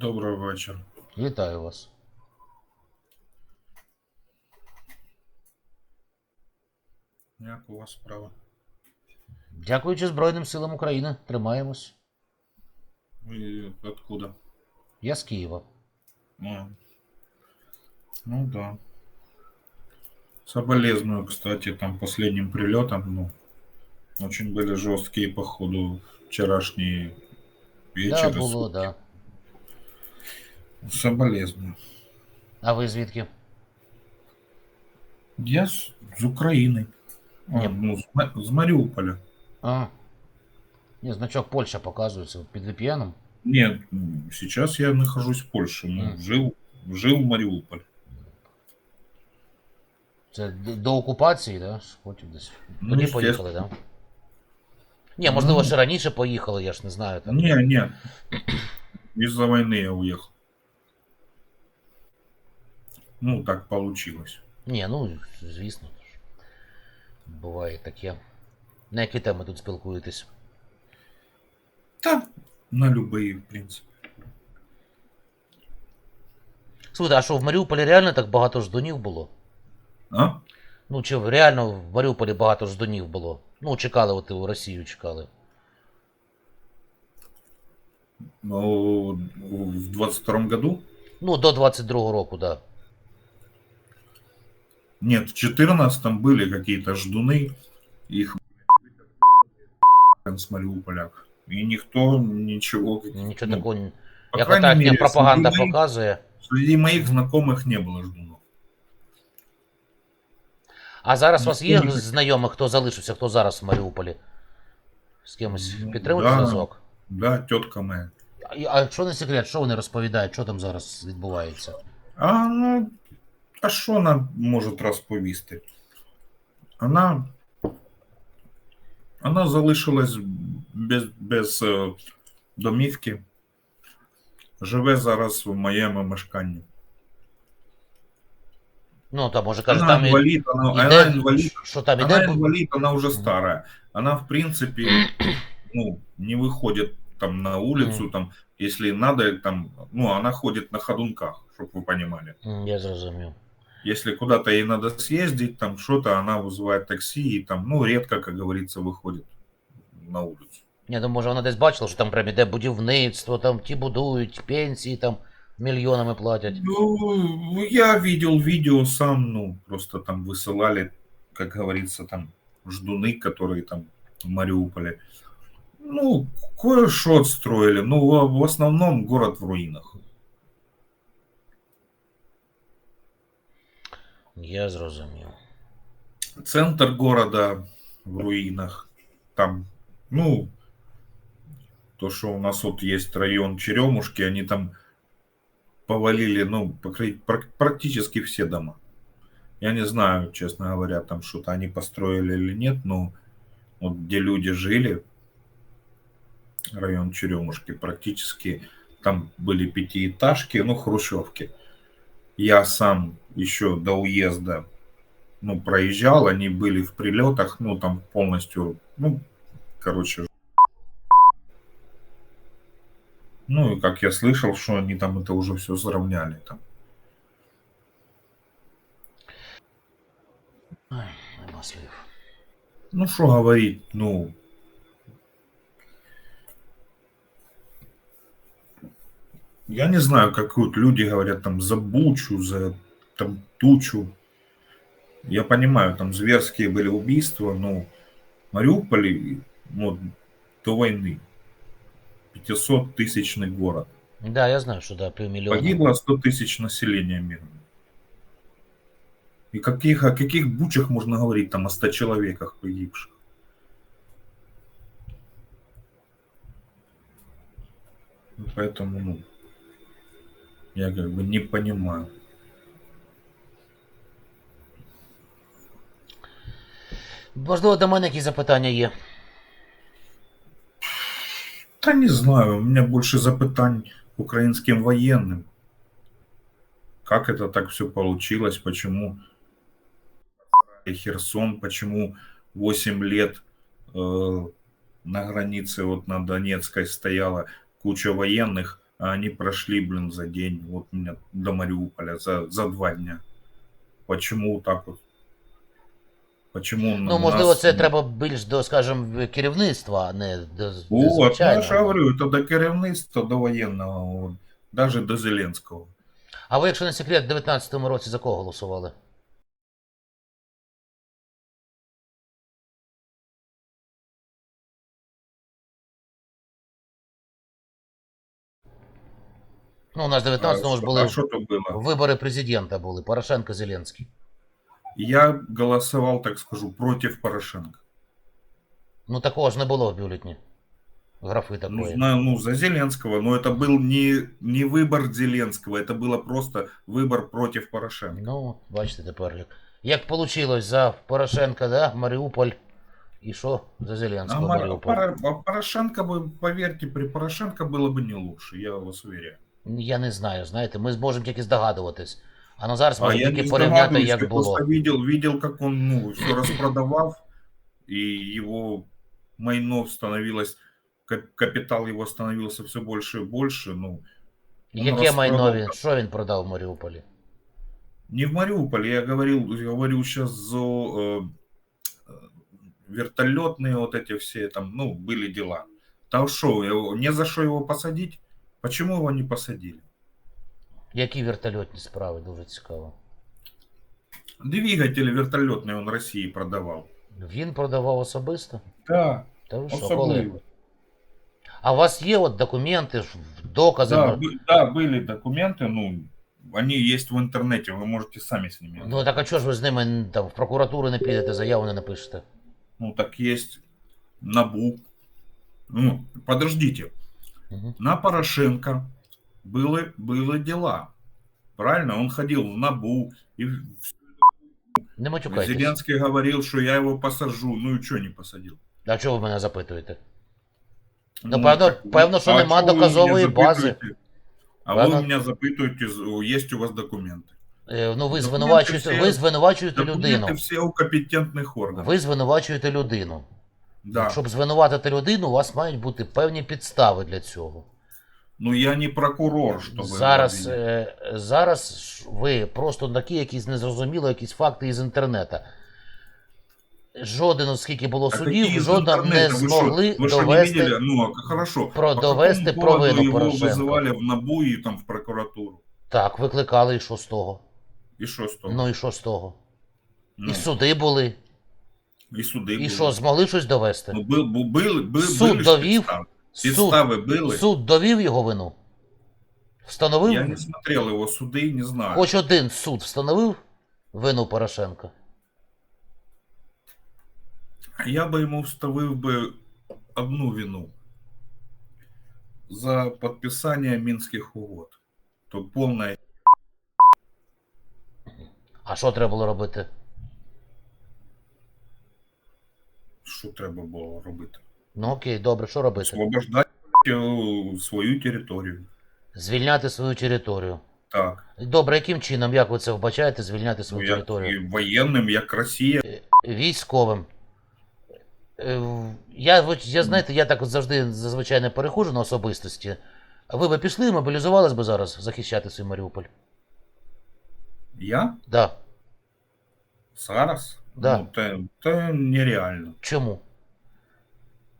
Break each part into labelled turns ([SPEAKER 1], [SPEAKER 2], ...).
[SPEAKER 1] Добрий вечір.
[SPEAKER 2] Вітаю вас.
[SPEAKER 1] Як у вас справа?
[SPEAKER 2] Дякуючи Збройним силам України, тримаємось.
[SPEAKER 1] Ви откуда?
[SPEAKER 2] Я з Києва.
[SPEAKER 1] А. Ну да. Соболезную, кстати, там последним прилетом, ну, очень были жесткие, походу, вчерашние
[SPEAKER 2] Да,
[SPEAKER 1] вечера.
[SPEAKER 2] було, да.
[SPEAKER 1] Соболезную.
[SPEAKER 2] А ви звідки?
[SPEAKER 1] Я с, с Украины. А,
[SPEAKER 2] Не.
[SPEAKER 1] ну, с, Ма- с Мариуполя.
[SPEAKER 2] А. Ні, значок Польща показується під VPN.
[SPEAKER 1] Нет, м, сейчас я нахожусь в Польше. Ну,
[SPEAKER 2] Мгм.
[SPEAKER 1] жил, жил в Мариуполь.
[SPEAKER 2] Це д- до окупації, да? Потім десь.
[SPEAKER 1] Ну,
[SPEAKER 2] Тоді
[SPEAKER 1] естественно.
[SPEAKER 2] поїхали, да? Ні, можливо,
[SPEAKER 1] Ну.
[SPEAKER 2] ще раніше поїхали, я ж не знаю. Там.
[SPEAKER 1] Не, не. Из-за войны я уехал. Ну, так получилось.
[SPEAKER 2] Ні, ну, звісно. Буває таке. На які теми тут спілкуєтесь?
[SPEAKER 1] Да, на любые, в принципе.
[SPEAKER 2] Слухайте, а що в Маріуполі реально так багато ждунів було?
[SPEAKER 1] А?
[SPEAKER 2] Ну, чи реально в Маріуполі багато ждунів було? Ну, чекали, от у Росію чекали.
[SPEAKER 1] Ну, в 22 году?
[SPEAKER 2] Ну, до 22-го року, да.
[SPEAKER 1] Нет, в 14 были какие-то ждуны. Их с Мариуполя. И никто ничего...
[SPEAKER 2] Нічого
[SPEAKER 1] ну,
[SPEAKER 2] такого. ні-
[SPEAKER 1] по
[SPEAKER 2] Як
[SPEAKER 1] крайней
[SPEAKER 2] отак
[SPEAKER 1] мере,
[SPEAKER 2] пропаганда
[SPEAKER 1] среди моих-
[SPEAKER 2] показує.
[SPEAKER 1] Среди моих знакомых не было ждунов.
[SPEAKER 2] А зараз у вас є
[SPEAKER 1] Ніхто не-
[SPEAKER 2] знайомих, хто залишився, хто зараз в Маріуполі? З кимось
[SPEAKER 1] Ну,
[SPEAKER 2] підтримуєте
[SPEAKER 1] да.
[SPEAKER 2] зв'язок?
[SPEAKER 1] Да, тетка моя.
[SPEAKER 2] А, а що не секрет, що вони розповідають, що там зараз відбувається?
[SPEAKER 1] А, ну, а що вона може розповісти? Вона, вона залишилась без, без е, домівки. Живе зараз в моєму мешканні.
[SPEAKER 2] Ну, там, може, каже,
[SPEAKER 1] Вона
[SPEAKER 2] там і-
[SPEAKER 1] інвалід, вона,
[SPEAKER 2] іде,
[SPEAKER 1] вона інвалід,
[SPEAKER 2] що там
[SPEAKER 1] она
[SPEAKER 2] іде.
[SPEAKER 1] инвалид, она уже
[SPEAKER 2] Мгм.
[SPEAKER 1] старая. Она, в принципе, ну, не выходит там на улицу,
[SPEAKER 2] Мгм.
[SPEAKER 1] там, если надо, там, ну, она ходит на ходунках, чтобы вы понимали.
[SPEAKER 2] М, Я зрозумів.
[SPEAKER 1] Если куда-то ей надо съездить, там что-то, она вызывает такси и там, ну, редко, как говорится, выходит на улицу.
[SPEAKER 2] Ні, ну може вона десь бачила, що там прям іде будівництво, там ті будують, пенсії там мільйонами платять.
[SPEAKER 1] Ну, я видел видео сам, ну, просто там высылали, как говорится, там, ждуны, которые там в Мариуполе. Ну, кое-что отстроили, ну, в в основном город в руинах.
[SPEAKER 2] Я зрозумів.
[SPEAKER 1] Центр города в руинах. Там, ну, то, что у нас вот есть район Черемушки, они там повалили, ну, практически все дома. Я не знаю, честно говоря, там что-то они построили или нет, но вот где люди жили, район Черемушки, практически там были пятиэтажки, ну, хрущевки. Я сам еще до уезда ну, проезжал, они были в прилетах, ну, там полностью, ну, короче. Ну, и как я слышал, что они там это уже все сравняли там. Ну, что говорить, ну... Я не знаю, как вот люди говорят там за бучу, за там тучу. Я понимаю, там зверские были убийства, но Мариуполь, ну, до войны 500 тысячный город.
[SPEAKER 2] Да, я знаю, що да, півмільйона.
[SPEAKER 1] Погибло 100 тысяч населения мирно. И каких, о каких бучах можно говорить там о 100 человеках погибших? Ну, Поэтому, ну, я как бы не понимаю.
[SPEAKER 2] Можливо, до мене якісь запитання є.
[SPEAKER 1] Да не знаю, у меня больше запытань украинским военным. Как это так все получилось, почему Херсон, почему 8 лет э, на границе вот на Донецкой стояла куча военных, они прошли, блин, за день. Вот у меня до Мариуполя за, за два дня. Почему так вот? Почему
[SPEAKER 2] Ну, можливо, це треба більш до, скажімо, керівництва, а не до, до
[SPEAKER 1] Вот, ну, я же говорю, это до керівництва, до воєнного, даже до Зеленского.
[SPEAKER 2] А ви, якщо не секрет, в 19-му році за кого голосували? Ну, у нас в 19-му ж
[SPEAKER 1] а
[SPEAKER 2] були
[SPEAKER 1] что то было?
[SPEAKER 2] вибори президента були, Порошенко, Зеленський.
[SPEAKER 1] Я голосовал, так скажу, против Порошенко.
[SPEAKER 2] Ну такого ж не було в бюлетні. Графи
[SPEAKER 1] Ну,
[SPEAKER 2] такої.
[SPEAKER 1] знаю, ну, за Зеленского, но это был не, не выбор Зеленского, это было просто выбор против Порошенко.
[SPEAKER 2] Ну, бачите тепер як. Як вийшло за Порошенка, да? Маріуполь. І що за
[SPEAKER 1] А,
[SPEAKER 2] Зеленського
[SPEAKER 1] Мар-
[SPEAKER 2] Маріуполь?
[SPEAKER 1] Пора- а Порошенко бы, поверьте, при Порошенко было бы не лучше, я вас уверяю.
[SPEAKER 2] Я не знаю, знаєте, ми зможемо тільки здогадуватись. А на зараз
[SPEAKER 1] А
[SPEAKER 2] можемо
[SPEAKER 1] я
[SPEAKER 2] тільки
[SPEAKER 1] не
[SPEAKER 2] порівняти,
[SPEAKER 1] здогадываюсь,
[SPEAKER 2] як
[SPEAKER 1] я
[SPEAKER 2] було.
[SPEAKER 1] просто видел, видел, как он ну, все распродавал, и его майно становилось, кап- капитал его становился все больше и больше. Ну, он
[SPEAKER 2] Яке майно
[SPEAKER 1] розпродав
[SPEAKER 2] він? Що він продав в Маріуполі?
[SPEAKER 1] Не в Мариуполе, я говорил, я говорю сейчас за э, э, вертолетные вот эти все там, ну, были дела. Там что, его- не за что его посадить? Почему его не посадили?
[SPEAKER 2] Які вертольотні справи? Дуже цікаво.
[SPEAKER 1] Двигатели вертолетные он России продавал.
[SPEAKER 2] Він продавав особисто?
[SPEAKER 1] Да,
[SPEAKER 2] Та ви що, коли?
[SPEAKER 1] особливо.
[SPEAKER 2] А у вас є от документи, ж, докази?
[SPEAKER 1] Да,
[SPEAKER 2] ну,
[SPEAKER 1] бы- да, были документы, ну, они есть в интернете, вы можете сами с ними.
[SPEAKER 2] Ну так а чого ж ви з ними м, там в прокуратуру не підете, заяву не напишете?
[SPEAKER 1] Ну, так есть НАБУ. Ну, подождите,
[SPEAKER 2] Угу.
[SPEAKER 1] на Порошенко было, было дела. Правильно? Он ходил в НАБУ, и в-
[SPEAKER 2] Не матюкайтесь.
[SPEAKER 1] Зеленский говорил, что я его посажу. Ну и что не посадил?
[SPEAKER 2] А чого ви мене запитуєте? Ну,
[SPEAKER 1] Ну,
[SPEAKER 2] певно-
[SPEAKER 1] так,
[SPEAKER 2] певно, що
[SPEAKER 1] а
[SPEAKER 2] нема
[SPEAKER 1] чё вы
[SPEAKER 2] доказової
[SPEAKER 1] меня
[SPEAKER 2] бази.
[SPEAKER 1] запитуєте? А
[SPEAKER 2] Певно-
[SPEAKER 1] вы меня запитуете, з- есть у вас документы.
[SPEAKER 2] Е, Ну ви
[SPEAKER 1] Документи
[SPEAKER 2] звинувачуєте,
[SPEAKER 1] всі-
[SPEAKER 2] ви звинувачуєте людину.
[SPEAKER 1] Документы все у компетентных органов.
[SPEAKER 2] Ви звинувачуєте людину.
[SPEAKER 1] Да.
[SPEAKER 2] Щоб звинуватити людину, у вас мають бути певні підстави для цього.
[SPEAKER 1] Ну я не прокурор, чтобы...
[SPEAKER 2] Зараз,
[SPEAKER 1] обвинить.
[SPEAKER 2] е, зараз ж ви просто такі якісь незрозумілі якісь факти із інтернету. Жоден, оскільки було
[SPEAKER 1] А
[SPEAKER 2] судів,
[SPEAKER 1] какие из
[SPEAKER 2] жодна не
[SPEAKER 1] интернета? Вы
[SPEAKER 2] змогли
[SPEAKER 1] что, вы что, не
[SPEAKER 2] довести.
[SPEAKER 1] видели? Ну, а хорошо.
[SPEAKER 2] про-
[SPEAKER 1] По
[SPEAKER 2] довести
[SPEAKER 1] какому поводу
[SPEAKER 2] провину
[SPEAKER 1] его
[SPEAKER 2] Порошенка.
[SPEAKER 1] вызывали в НАБУ и там в прокуратуру?
[SPEAKER 2] Так, викликали, і що з того?
[SPEAKER 1] И что с того?
[SPEAKER 2] Ну і що з того?
[SPEAKER 1] Ну,
[SPEAKER 2] І суди були.
[SPEAKER 1] и суды
[SPEAKER 2] І
[SPEAKER 1] были.
[SPEAKER 2] що, змогли щось довести?
[SPEAKER 1] Ну, был, был, был, был,
[SPEAKER 2] Суд
[SPEAKER 1] были ж
[SPEAKER 2] довів?
[SPEAKER 1] підстави.
[SPEAKER 2] Суд,
[SPEAKER 1] Підстави були.
[SPEAKER 2] суд довів його вину? Встановив?
[SPEAKER 1] Я не смотрел его суды, не знаю.
[SPEAKER 2] Хоч один суд встановив вину Порошенка?
[SPEAKER 1] Я би йому вставив би одну вину. За підписання Мінських угод. То повна
[SPEAKER 2] А що треба було робити?
[SPEAKER 1] Що треба було робити.
[SPEAKER 2] Ну окей, добре, що робити?
[SPEAKER 1] Освобождати е, свою територію.
[SPEAKER 2] Звільняти свою територію.
[SPEAKER 1] Так.
[SPEAKER 2] Добре, яким чином, як ви це вбачаєте, звільняти
[SPEAKER 1] Ну,
[SPEAKER 2] свою
[SPEAKER 1] як
[SPEAKER 2] територію?
[SPEAKER 1] і воєнним, як Росія.
[SPEAKER 2] Військовим. Е, в- Я, я знаєте, я так от завжди зазвичай не переходжу на особистості. А ви би пішли і мобілізувались би зараз захищати свій Маріуполь?
[SPEAKER 1] Я?
[SPEAKER 2] Да.
[SPEAKER 1] Зараз?
[SPEAKER 2] Да.
[SPEAKER 1] Ну, це, це нереально.
[SPEAKER 2] Чому?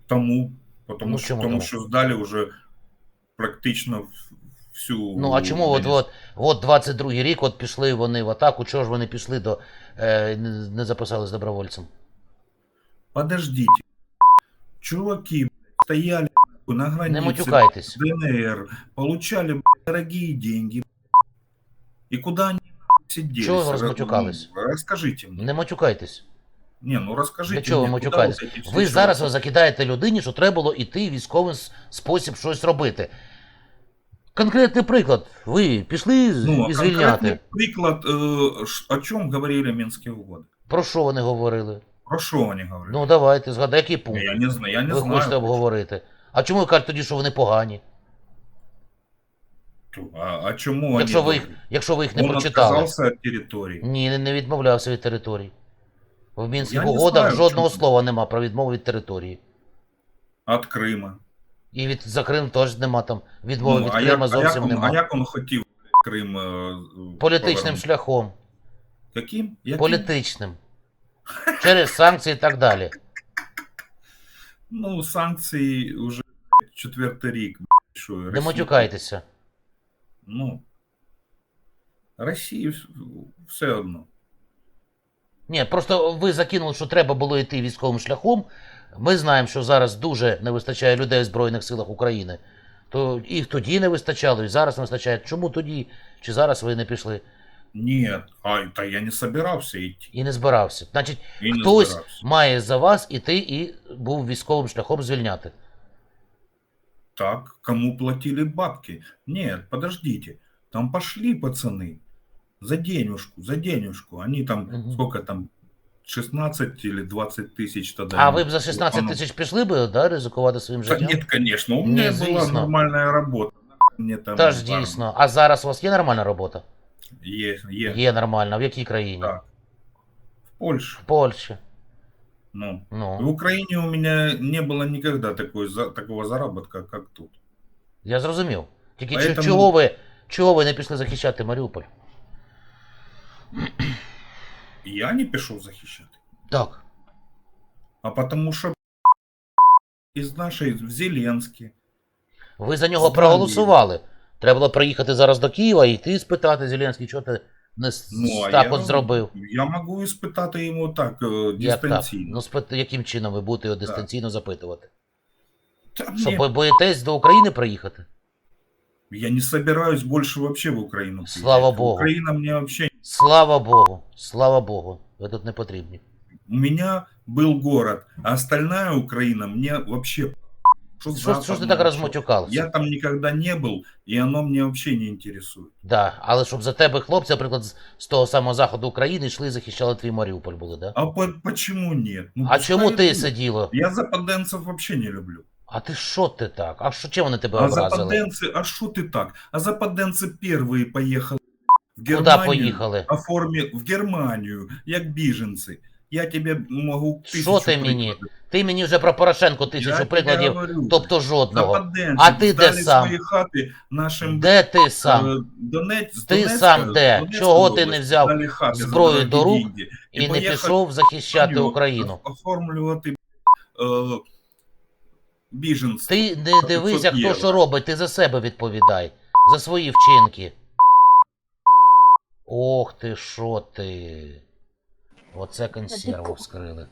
[SPEAKER 1] Тому, тому,
[SPEAKER 2] Ну,
[SPEAKER 1] що, тому
[SPEAKER 2] тому?
[SPEAKER 1] що здалі вже практично всю.
[SPEAKER 2] Ну а чому от, от, от 22-й рік от пішли вони в атаку, чого ж вони пішли до. Е, не записались добровольцем?
[SPEAKER 1] Подождите. Чуваки стояли на границе. ДНР, получали дорогие деньги. И куда они сидели?
[SPEAKER 2] Чего вы
[SPEAKER 1] Раз-
[SPEAKER 2] разматюкались?
[SPEAKER 1] ну, Расскажите мне.
[SPEAKER 2] Не матюкайтесь.
[SPEAKER 1] Не, ну расскажите
[SPEAKER 2] Для чого ви
[SPEAKER 1] мне, куда
[SPEAKER 2] матюкаєтесь?
[SPEAKER 1] вот эти все
[SPEAKER 2] Ви
[SPEAKER 1] чуваки?
[SPEAKER 2] зараз ви закидаєте людині, що треба було йти в військовий с- спосіб щось робити. Конкретний приклад. Ви пішли з-
[SPEAKER 1] Ну, а
[SPEAKER 2] і звільняти.
[SPEAKER 1] конкретный приклад, э, ш- о чем говорили Минские угоды?
[SPEAKER 2] Про що вони говорили?
[SPEAKER 1] Про что они говорили?
[SPEAKER 2] Ну давайте, згадай, який пункт
[SPEAKER 1] я не знаю, я не
[SPEAKER 2] ви
[SPEAKER 1] знаю.
[SPEAKER 2] хочете обговорити. А чому ви кажете тоді, що вони погані?
[SPEAKER 1] А, а чему
[SPEAKER 2] Якщо ви їх, якщо ви їх не
[SPEAKER 1] Он
[SPEAKER 2] прочитали?
[SPEAKER 1] от территории.
[SPEAKER 2] Ні, не- відмовлявся від території. В Мінських
[SPEAKER 1] Я
[SPEAKER 2] угодах
[SPEAKER 1] знаю,
[SPEAKER 2] жодного
[SPEAKER 1] чому.
[SPEAKER 2] слова нема про відмову від території.
[SPEAKER 1] От Крыма.
[SPEAKER 2] І від за Крим теж нема там відмови
[SPEAKER 1] Ну,
[SPEAKER 2] від
[SPEAKER 1] а, як,
[SPEAKER 2] Крима
[SPEAKER 1] а,
[SPEAKER 2] зовсім
[SPEAKER 1] як он,
[SPEAKER 2] нема.
[SPEAKER 1] а як він хотів Крим е,
[SPEAKER 2] Політичним
[SPEAKER 1] повернути?
[SPEAKER 2] шляхом.
[SPEAKER 1] Яким? Яким?
[SPEAKER 2] Політичним. Через санкції і так далі.
[SPEAKER 1] Ну, санкції вже четвертий рік. Що,
[SPEAKER 2] Не матюкайтеся.
[SPEAKER 1] Ну, Росії все одно.
[SPEAKER 2] Ні, просто ви закинули, що треба було йти військовим шляхом. Ми знаємо, що зараз дуже не вистачає людей в Збройних силах України. То їх тоді не вистачало, і зараз не вистачає. Чому тоді? Чи зараз ви не пішли
[SPEAKER 1] Ні, а та я не собирався йти.
[SPEAKER 2] і не збирався? Значить,
[SPEAKER 1] І не
[SPEAKER 2] хтось
[SPEAKER 1] збирався.
[SPEAKER 2] має за вас іти і був військовим шляхом звільняти.
[SPEAKER 1] Так, кому платили бабки? Нет, подождите. Там пошли пацаны. За денежку, за денежку. Они там,
[SPEAKER 2] Мгм.
[SPEAKER 1] сколько там, 16 или 20 тысяч тогда.
[SPEAKER 2] А
[SPEAKER 1] им
[SPEAKER 2] ви б за 16
[SPEAKER 1] лупануло.
[SPEAKER 2] тисяч пішли би, да, ризикувати своїм
[SPEAKER 1] Да
[SPEAKER 2] життям?
[SPEAKER 1] нет, конечно. У
[SPEAKER 2] Не,
[SPEAKER 1] меня была
[SPEAKER 2] звісно.
[SPEAKER 1] нормальная работа. Мне там
[SPEAKER 2] Та ж
[SPEAKER 1] армия.
[SPEAKER 2] дійсно. А зараз у вас є нормальна робота?
[SPEAKER 1] Е, е,
[SPEAKER 2] Є нормальна. В якій країні?
[SPEAKER 1] Так. В Польше.
[SPEAKER 2] В Польщі.
[SPEAKER 1] Ну. В
[SPEAKER 2] Ну,
[SPEAKER 1] Украине у меня не было никогда такой, за- такого заработка, как тут.
[SPEAKER 2] я зрозумів. Тільки чи-
[SPEAKER 1] Поэтому-
[SPEAKER 2] чого ви, чого ви не пішли захищати Маріуполь?
[SPEAKER 1] Я не пішов захищати.
[SPEAKER 2] Так.
[SPEAKER 1] А потому що із нашої в Зеленській.
[SPEAKER 2] Ви за нього
[SPEAKER 1] Здраві.
[SPEAKER 2] проголосували. Треба було приїхати зараз до Києва і йти спитати Зеленський, що ти не
[SPEAKER 1] Ну, а
[SPEAKER 2] так
[SPEAKER 1] я,
[SPEAKER 2] от зробив.
[SPEAKER 1] Я можу іспитати йому так, е,
[SPEAKER 2] Як так?
[SPEAKER 1] дистанційно.
[SPEAKER 2] Ну, спит... яким чином ви будете його дистанційно запитувати?
[SPEAKER 1] Та
[SPEAKER 2] Що, бо- боїтесь до України приїхати?
[SPEAKER 1] Я не собираюсь больше вообще в Украину.
[SPEAKER 2] Слава. Богу.
[SPEAKER 1] Украина мне вообще...
[SPEAKER 2] Слава Богу, слава Богу, ви тут не потрібні.
[SPEAKER 1] У меня был город, а остальная Украина мне вообще... Что,
[SPEAKER 2] Що, ж- що ж ти так розмотюкався?
[SPEAKER 1] Я там никогда не был, и оно мне вообще не интересует.
[SPEAKER 2] Да, але щоб за тебе хлопці, наприклад, з, з того самого заходу України йшли і захищали твій Маріуполь були, да?
[SPEAKER 1] А по- почему нет? Ну,
[SPEAKER 2] А
[SPEAKER 1] пускай
[SPEAKER 2] чому ти
[SPEAKER 1] идут.
[SPEAKER 2] сиділо?
[SPEAKER 1] Я западенцев вообще не люблю.
[SPEAKER 2] А ти що ти так? А що чим вони тебе
[SPEAKER 1] А
[SPEAKER 2] образили?
[SPEAKER 1] западенцы, а что ты так? А западенцы первые поехали в
[SPEAKER 2] Куди
[SPEAKER 1] Германию.
[SPEAKER 2] поїхали?
[SPEAKER 1] Оформі в Германію, як біженці. Я тебе можу
[SPEAKER 2] Що ти мені?
[SPEAKER 1] прикладів.
[SPEAKER 2] Ти мені вже про Порошенко
[SPEAKER 1] Я
[SPEAKER 2] тисячу
[SPEAKER 1] тебе
[SPEAKER 2] прикладів,
[SPEAKER 1] говорю.
[SPEAKER 2] тобто жодного.
[SPEAKER 1] Западенці
[SPEAKER 2] А ти де сам?
[SPEAKER 1] свої хати нашим
[SPEAKER 2] Де ти сам?
[SPEAKER 1] е, Донець, з
[SPEAKER 2] Ти
[SPEAKER 1] Донецька,
[SPEAKER 2] сам де?
[SPEAKER 1] з Донецької
[SPEAKER 2] Чого ти не взяв
[SPEAKER 1] хати
[SPEAKER 2] зброю до рук
[SPEAKER 1] деньги
[SPEAKER 2] І не пішов захищати
[SPEAKER 1] Україну
[SPEAKER 2] Україну.
[SPEAKER 1] Оформлювати е, біженців.
[SPEAKER 2] Ти не дивись, як хто
[SPEAKER 1] євро.
[SPEAKER 2] що робить, ти за себе відповідай. За свої вчинки. Ох ти, що ти. Оце консерву вскрили.